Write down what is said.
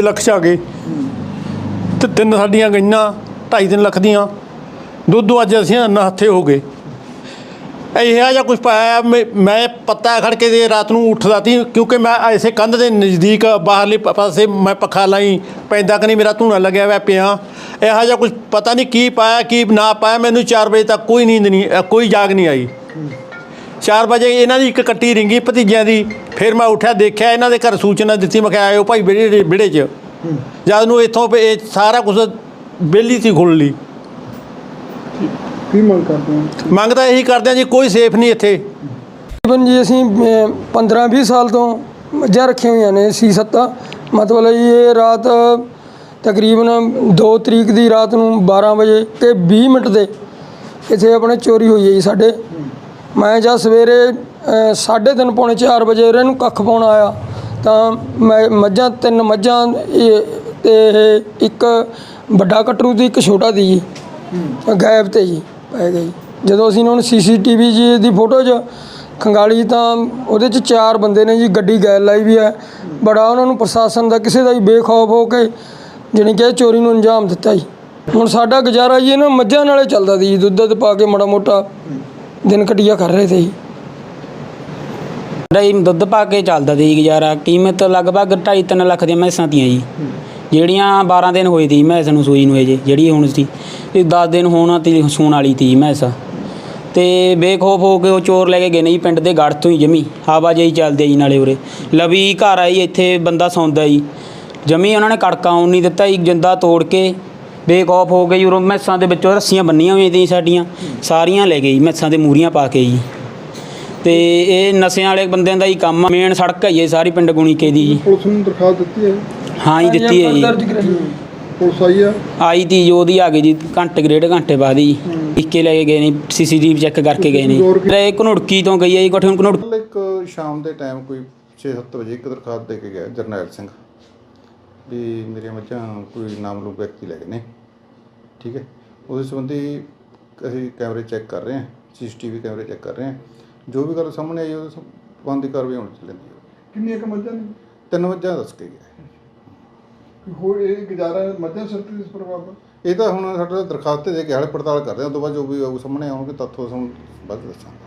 5 ਲੱਖ ਚ ਆ ਗਏ। ਤੇ ਤਿੰਨ ਸਾਡੀਆਂ ਗਈਆਂ 2.5 ਲੱਖ ਦੀਆਂ। ਦੁੱਧ ਅੱਜ ਅਸੀਂ ਨਾ ਹੱਥੇ ਹੋ ਗਏ। ਇਹ ਜਿਹਾ ਕੁਝ ਪਾਇਆ ਮੈਂ- ਮੈਂ ਪੱਤਾ ਖੜ ਕੇ ਦੇ ਰਾਤ ਨੂੰ ਉੱਠਦਾ ਸੀ ਕਿਉਂਕਿ ਮੈਂ ਐਸੇ ਕੰਧ ਦੇ ਨਜ਼ਦੀਕ ਬਾਹਰਲੇ ਪਾਸੇ ਮੈਂ ਪੱਖਾ ਲਾਈ, ਪੈਂਦਾ ਕਿ ਨਹੀਂ ਮੇਰਾ ਧੂਣਾ ਲੱਗਿਆ ਹੋਇਆ ਪਿਆ। ਇਹੋ ਜਿਹਾ ਕੁਝ ਪਤਾ ਨਹੀਂ ਕੀ ਪਾਇਆ, ਕੀ ਨਾ ਪਾਇਆ, ਮੈਨੂੰ 4 ਵਜੇ ਤੱਕ ਕੋਈ ਨੀਂਦ ਨਹੀਂ ਕੋਈ ਜਾਗ ਨਹੀਂ ਆਈ। 4 ਵਜੇ ਇਹਨਾਂ ਦੀ ਇੱਕ ਕੱਟੀ ਰਿੰਗੀ ਭਤੀਜਿਆਂ ਦੀ ਫਿਰ ਮੈਂ ਉੱਠਿਆ ਦੇਖਿਆ ਇਹਨਾਂ ਦੇ ਘਰ ਸੂਚਨਾ ਦਿੱਤੀ ਮੈਂ ਕਿਹਾ ਆਇਓ ਭਾਈ ਵਿਹੜੇ ਵਿਹੜੇ 'ਚ। ਜਦ ਨੂੰ ਇੱਥੋਂ ਇਹ ਸਾਰਾ ਕੁਝ ਬੇਲੀ ਸੀ ਖੁੱਲ ਲਈ। ਕੀ ਮੰਗ ਕਰਦੇ ਹੋ? ਮੰਗ ਤਾਂ ਇਹੀ ਕਰਦੇ ਆ ਜੀ ਕੋਈ ਸੇਫ ਨਹੀਂ ਇੱਥੇ। ਤਕਰੀਬਨ ਜੀ ਅਸੀਂ 15-20 ਸਾਲ ਤੋਂ ਮੱਝਾਂ ਰੱਖੀਆਂ ਹੋਈਆਂ ਨੇ ਸੀ ਸੱਤਾ। ਮਤਲਬ ਜੀ ਇਹ ਰਾਤ ਤਕਰੀਬਨ 2 ਤਰੀਕ ਦੀ ਰਾਤ ਨੂੰ 12 ਵਜੇ ਤੇ 20 ਮਿੰਟ ਦੇ ਇੱਥੇ ਆਪਣੇ ਚੋਰੀ ਹੋਈ ਹੈ ਜੀ ਸਾਡੇ। ਮੈਂ ਜਦ ਸਵੇਰੇ 3:30 ਪੌਣੇ 4 ਵਜੇ ਇਹਨਾਂ ਨੂੰ ਕੱਖ ਪਾਉਣ ਆਇਆ ਤਾਂ ਮੈਂ ਮੱਝਾਂ ਤਿੰਨ ਮੱਝਾਂ ਤੇ ਇੱਕ ਵੱਡਾ ਕਟਰੂ ਤੇ ਇੱਕ ਛੋਟਾ ਦੀ ਜੀ ਗਾਇਬ ਤੇ ਜੀ ਪੈ ਗਈ। ਜਦੋਂ ਅਸੀਂ ਉਹਨਾਂ ਨੂੰ ਸੀਸੀਟੀਵੀ ਜੀ ਦੀ ਫੋਟੋ 'ਚ ਖੰਗਾਲੀ ਤਾਂ ਉਹਦੇ 'ਚ ਚਾਰ ਬੰਦੇ ਨੇ ਜੀ ਗੱਡੀ ਗੈਰ ਲਾਈ ਵੀ ਹੈ। ਬੜਾ ਉਹਨਾਂ ਨੂੰ ਪ੍ਰਸ਼ਾਸਨ ਦਾ ਕਿਸੇ ਦਾ ਵੀ ਬੇਖੌਫ ਹੋ ਕੇ ਜਾਣੀ ਕਿ ਚੋਰੀ ਨੂੰ ਅੰਜਾਮ ਦਿੱਤਾ ਜੀ। ਹੁਣ ਸਾਡਾ ਗੁਜ਼ਾਰਾ ਜੀ ਇਹਨਾਂ ਮੱਝਾਂ ਨਾਲੇ ਚੱਲਦਾ ਸੀ ਜੀ ਦੁੱਧ ਦੁੱਧ ਪਾ ਕੇ ਮਾੜਾ ਮੋਟਾ। ਦਿਨ ਕਟਿਆ ਕਰ ਰਹੇ ਸੀ। ਜੀ ਦੁੱਧ ਪਾ ਕੇ ਚੱਲਦਾ ਸੀ ਗੁਜ਼ਾਰਾ, ਕੀਮਤ ਲਗਭਗ 2.5 ਲੱਖ ਦੀਆਂ ਮੈਸਾਂ ਤੀਆਂ ਜੀ। ਜਿਹੜੀਆਂ 12 ਦਿਨ ਹੋਏ ਤੀ ਮੈਸ ਨੂੰ ਸੂਈ ਨੂੰ ਇਹ ਜੇ, ਜਿਹੜੀ ਹੁਣ ਸੀ। ਇਹ 10 ਦਿਨ ਹੋਣਾ ਤੇ ਸੂਣ ਵਾਲੀ ਤੀ ਮੈਸ। ਤੇ ਬੇਖੌਫ ਹੋ ਕੇ ਉਹ ਚੋਰ ਲੈ ਕੇ ਗਏ ਨੇ ਜੀ, ਪਿੰਡ ਦੇ ਗੜ ਤੋਂ ਹੀ ਜਮੀ। ਆਵਾਜਾਈ ਚੱਲਦੀ ਆ ਜੀ ਨਾਲੇ ਉਰੇ। ਲਵੀ ਘਰ ਆਈ, ਇੱਥੇ ਬੰਦਾ ਸੌਂਦਾ ਜੀ। ਜਮੀ ਉਹਨਾਂ ਨੇ ਕੜਕਾ ਆਉਣ ਨਹੀਂ ਦਿੱਤਾ ਜੀ, ਜਿੰਦਾ ਤੋੜ ਕੇ ਬੇਖੌਫ ਹੋ ਗਈ ਉਰੋਂ ਮੈਸਾਂ ਦੇ ਵਿੱਚੋਂ ਰੱਸੀਆਂ ਬੰਨੀਆਂ ਹੋਈਆਂ ਸੀ ਸਾਡੀਆਂ ਸਾਰੀਆਂ ਲੈ ਜੀ ਮੈਸਾਂ ਦੇ ਮੂਰੀਆਂ ਪਾ ਕੇ ਜੀ। ਤੇ ਇਹ ਨਸ਼ਿਆਂ ਵਾਲੇ ਬੰਦਿਆਂ ਦਾ ਹੀ ਕੰਮ ਆ ਮੇਨ ਸੜਕ ਹੈ ਜੀ ਇਹ ਸਾਰੀ ਪਿੰਡ ਗੁਣੀਕੇ ਦੀ ਜੀ। ਪੁਲਿਸ ਨੂੰ ਦਰਖਾਸਤ ਦਿੱਤੀ ਹੈ? ਹਾਂ ਜੀ ਦਿੱਤੀ ਹੈ ਜੀ। ਪੁਲਿਸ ਆਈ ਆ? ਆਈ ਤੀ ਜੋ ਉਹਦੀ ਆ ਗਈ ਜੀ ਘੰਟੇ ਡੇਢ ਘੰਟੇ ਬਾਅਦ ਹੀ ਇੱਕੇ ਲੈ ਕੇ ਗਏ ਨੇ ਸੀਸੀਟੀਵੀ ਚੈੱਕ ਕਰਕੇ ਗਏ ਨੇ? ਇਹ ਘਨੁੜਕੀ ਤੋਂ ਗਈ ਹੈ ਜੀ ਕੋਠੇ ਘਨੁੜ ਕੱਲ੍ਹ ਇੱਕ ਸ਼ਾਮ ਦੇ ਟਾਈਮ ਕੋਈ 6-7 ਵਜੇ ਇੱਕ ਦਰਖਾਸਤ ਦੇ ਕੇ ਗਿਆ ਜਰਨੈਲ ਸਿੰਘ। ਵੀ ਮੇਰੀਆਂ ਮੱਝਾਂ ਕੋਈ ਨਾਮਲੂਮ ਵਿਅਕਤੀ ਲੈ ਗਏ ਨੇ। ਠੀਕ ਹੈ? ਉਹਦੇ ਸੰਬੰਧੀ ਅਸੀਂ ਕੈਮਰੇ ਚੈੱਕ ਕਰ ਰਹੇ ਹਾਂ ਸੀਸੀਟੀਵੀ ਕੈਮਰੇ ਚੈੱਕ ਕਰ ਰਹੇ ਹਾਂ। ਜੋ ਵੀ ਗੱਲ ਸਾਹਮਣੇ ਆਈ ਉਹਦੇ ਸੰਬੰਧੀ ਕਾਰਵਾਈ ਹੋਣੀ ਚਾਹੀਦੀ ਹੈ। ਕਿੰਨੀਆਂ ਕੁ ਮੱਝਾਂ ਨੇ? ਤਿੰਨ ਮੱਝਾਂ ਦੱਸ ਕੇ ਗਿਆ। ਕੋਈ ਹੋਰ ਇਹ ਗੁਜ਼ਾਰਾ ਮੱਝਾਂ ਸਿਰ ਤੇ ਇਸ ਪ੍ਰਭਾਵ ਦਾ? ਇਹ ਤਾਂ ਹੁਣ ਸਾਡਾ ਦਰਖਾਸਤ ਦੇ ਕੇ ਹਾਲੇ ਪੜਤਾਲ ਕਰ ਰਹੇ ਹਾਂ ਉਸ ਤੋਂ ਬਾਅਦ ਜੋ ਵੀ ਆਊ ਸਾਹਮਣੇ ਆਉਣਗੇ ਤੱਥ ਉਸ ਨੂੰ ਬਾਅਦ ਦੱਸਾਂਗੇ।